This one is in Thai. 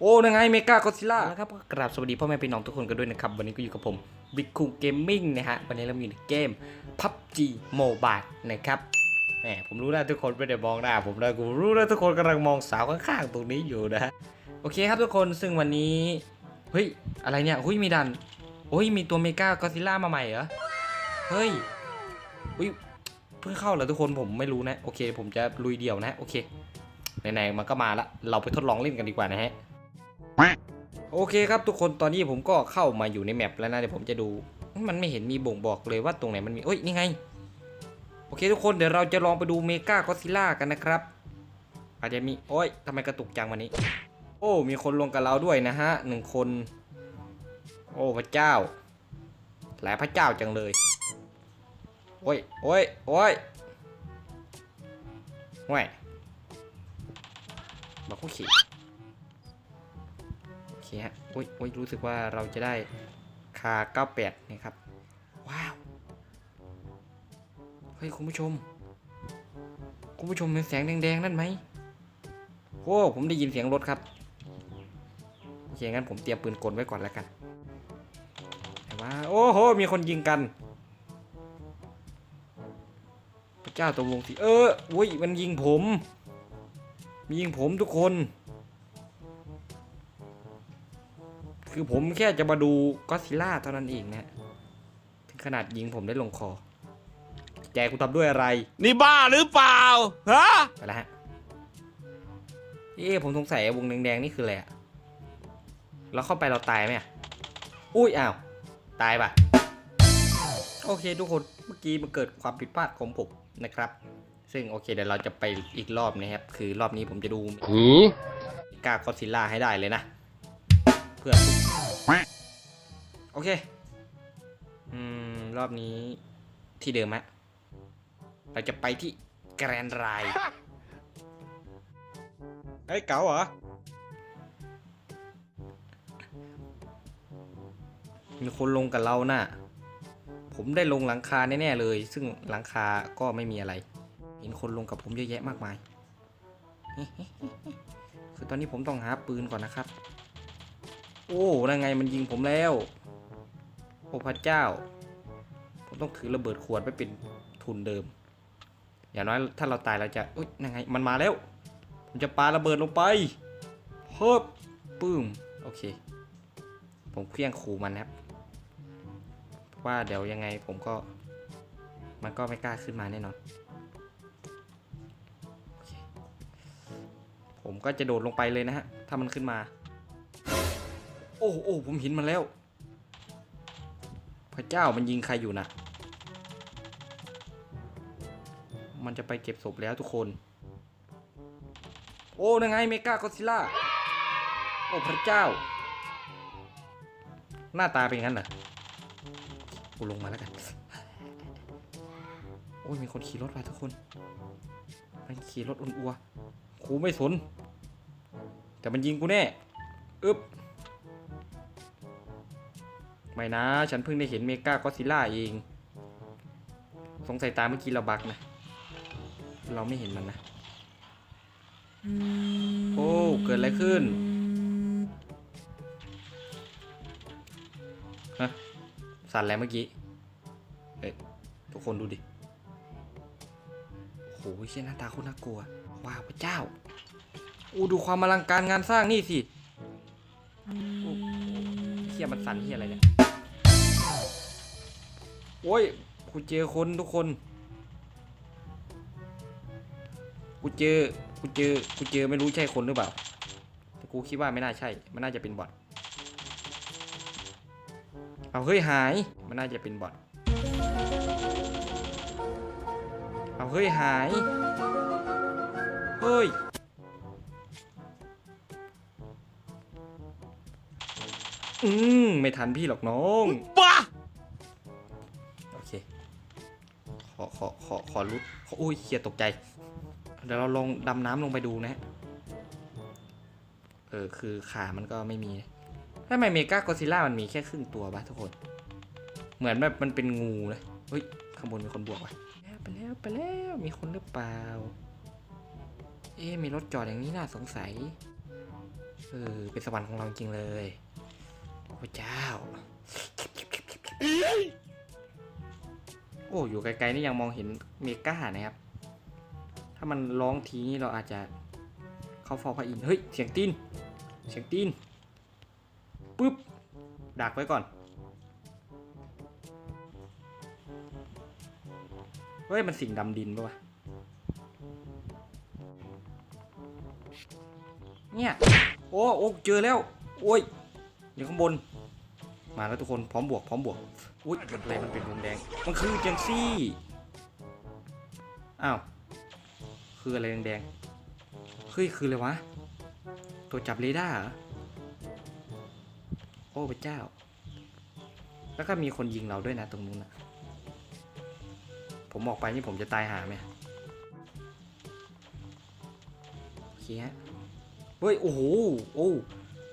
โอ้นังไงเมกากอซิล่าแล้วครับกราบสวัสดีพ่อแม่พี่น้องทุกคนกันด้วยนะครับ วันนี้ก็อยู่กับผมบิ๊กคูเกมมิ่งนะฮะ วันนี้เรามีเกม PUBG Mobile นะครับแหมผมรู้นะทุกคนไม่ได้มองหน้าผมนะผมรู้นะทุกคนกำลังมองสาวข้างๆตรงนี้อยู่นะฮะโอเคครับทุกคนซึ่งวันนี้เฮ้ยอะไรเนี่ยเฮ้ยมีดันโอ้ยมีตัวเมกากอซิล่ามาใหม่เหรอเฮ้ยอุ้ยเพิ่งเข้าเหรอทุกคนผมไม่รู้นะ โอเค ผมจะลุยเดี่ยวนะโอเคไหนๆมันก็มาละเราไปทดลองเล่นกันดีกว่านะฮะ โอเคครับทุกคนตอนนี้ผมก็เข้ามาอยู่ในแมปแล้วนะเดี๋ยวผมจะดู มันไม่เห็นมีบ่งบอกเลยว่าตรงไหนมันมีเอ้ยนี่ไง โอเคทุกคนเดี๋ยวเราจะลองไปดูเมกาก็ซิล่ากันนะครับ อาจจะมีโอ้ยทำไมกระตุกจังวันนี้ โอ้ มีคนลงกับเราด้วยนะฮะหนึ่งคน โอ้พระเจ้าหลายพระเจ้าจังเลย โอ้ยโอ้ยโอ้ยห่วยบอกเขาขี่ ฮะโอ้ยโอ้ยรู้สึกว่าเราจะได้คา 98 นะครับ ว้าว เฮ้ย คุณผู้ชม คุณผู้ชมเห็นแสงแดงๆ นั่นไหมโอ้ผมได้ยินเสียงรถครับโอเคงั้นผมเตรียมปืนกลไว้ก่อนแล้วกันแต่ว่า โอ้โห มีคนยิงกัน พระเจ้าตกลงสิเอออุ้ย มันยิงผม มียิงผมทุกคน คือผมแค่จะมาดูก็อดซิลล่าเท่านั้นเองนะถึงขนาดยิงผมได้ลงคอแจกูทำด้วยอะไร นี่บ้าหรือเปล่า ฮะ ไปแล้วฮะ เอ๊ะผมสงสัยวงแดงๆนี่คืออะไรอะเราเข้าไปเราตายไหมอะอุ้ยอ้าว ตายปะโอเคทุกคน เมื่อกี้มันเกิดความผิดพลาดของผมนะครับ ซึ่งโอเคเดี๋ยวเราจะไปอีกรอบนะครับ คือรอบนี้ผมจะดูหือกาก็อดซิลล่าให้ได้เลยนะเพื่อโอเค อืม รอบนี้ที่เดิมฮะเราจะไปที่แกรนด์ไรด์เฮ้ยเก๋าเหรอ มีคนลงกับเราน่ะ ผมได้ลงหลังคาแน่ๆเลย ซึ่งหลังคาก็ไม่มีอะไร เห็นคนลงกับผมเยอะแยะมากมาย คือตอนนี้ผมต้องหาปืนก่อนนะครับ โอ้นั่นไงมันยิงผมแล้วโอ้พระเจ้า ผมต้องถือระเบิดขวดไปเป็นทุนเดิม อย่างน้อยถ้าเราตายเราจะอุ้ยนั่นไงมันมาแล้ว ผมจะปาระเบิดลงไปเฮ้บปึ้มโอเค ผมเคลี้ยงขู่มันนะครับ ว่าเดี๋ยวยังไงผมก็ มันก็ไม่กล้าขึ้นมาแน่นอนผมก็จะโดดลงไปเลยนะฮะ ถ้ามันขึ้นมา อ้โอ้ผมเห็นมันแล้ว พระเจ้ามันยิงใครอยู่นะมันจะไปเก็บศพแล้วทุกคน โอ้นังไงเมกากอซิล่า โอ้พระเจ้า หน้าตาเป็นงั้นเหรอกูลงมาแล้วกัน โอ้ยมีคนขี่รถมาทุกคน มันขี่รถอุ่นอัว กูไม่สน แต่มันยิงกูแน่ อึ๊บ ไม่นะ ฉันเพิ่งได้เห็นเมกากอซิล่าเอง สงสัยตาเมื่อกี้เราบักนะ เราไม่เห็นมันนะ โอ้ เกิดอะไรขึ้นฮะสั่นแล้วเมื่อกี้เฮ้ยทุกคนดูดิโอ้โหเชี่ยหน้าตาโคตรน่ากลัว ว้าวพระเจ้าโอ้ดูความอลังการงานสร้างนี่สิโอ้ เฮียมันสั่นเฮียอะไรเนี่ย โอ้ย กูเจอคนทุกคน กูเจอ กูเจอ กูเจอไม่รู้ใช่คนหรือเปล่า แต่กูคิดว่าไม่น่าใช่ มันน่าจะเป็นบอทเอาเฮ้ยหาย มันน่าจะเป็นบอทเอาเฮ้ยหาย เฮ้ย อืมไม่ทันพี่หรอกน้องบ้โอเค ขอขอขอขอรุดขออุ้ยเคียตกใจ เดี๋ยวเราลงดำน้ำลงไปดูนะฮะเออคือขามันก็ไม่มีทำไมเมกาโกซิล่ามันมีแค่ครึ่งตัววะทุกคน เหมือนแบบมันเป็นงูเลยเฮ้ยข้างบนมีคนบวกไปไปแล้วไปแล้วมีคนหรือเปล่า เอ๊มีรถจอดอย่างนี้น่าสงสัย เออเป็นสวรรค์ของเราจริงเลย โอ้เจ้า โอ้อยู่ไกลๆนี่ยังมองเห็นเมก้านะครับ ถ้ามันร้องทีนี่เราอาจจะเข้าฟอพรอินเฮ้ยเสียงตีนเสียงตีนปึ๊บดักไว้ก่อน เฮ้ย มันสิ่งดำดินปะวะ เนี่ย โอ้โอ้เจอแล้ว โอ้ย อยู่ข้างบน มาแล้วทุกคนพร้อมบวกพร้อมบวกอุ้ยอะไรมันเป็นวงแดง มันคือเจนซี่อ้าวคืออะไรแดงๆเฮ้ยคืออะไรวะ ตัวจับเรดาร์โอ้พระเจ้า แล้วก็มีคนยิงเราด้วยนะตรงนู้นนะผมออกไปนี่ผมจะตายหาไหมโอเคฮะเฮ้ย โอ้โห โอ้